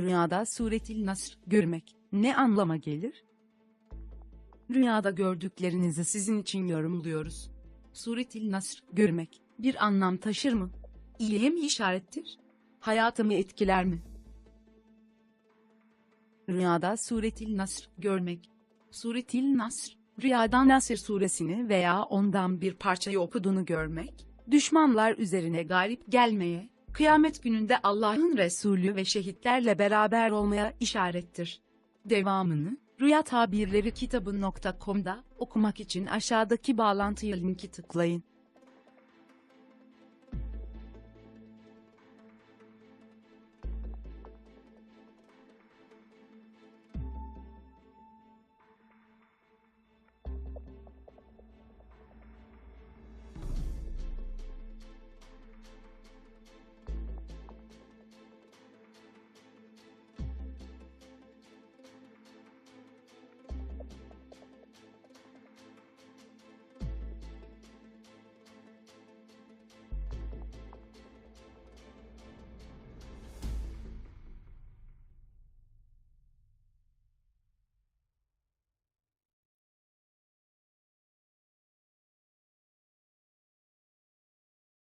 Rüyada suretil nasr görmek ne anlama gelir? Rüyada gördüklerinizi sizin için yorumluyoruz. Suretil nasr görmek bir anlam taşır mı? İyiye mi işarettir? Hayatımı etkiler mi? Rüyada suretil nasr görmek. Suretil nasr, rüyada Nasr suresini veya ondan bir parçayı okuduğunu görmek, düşmanlar üzerine galip gelmeye, kıyamet gününde Allah'ın Resulü ve şehitlerle beraber olmaya işarettir. Devamını, Rüya Tabirleri kitabı.com'da okumak için aşağıdaki bağlantıya linki tıklayın.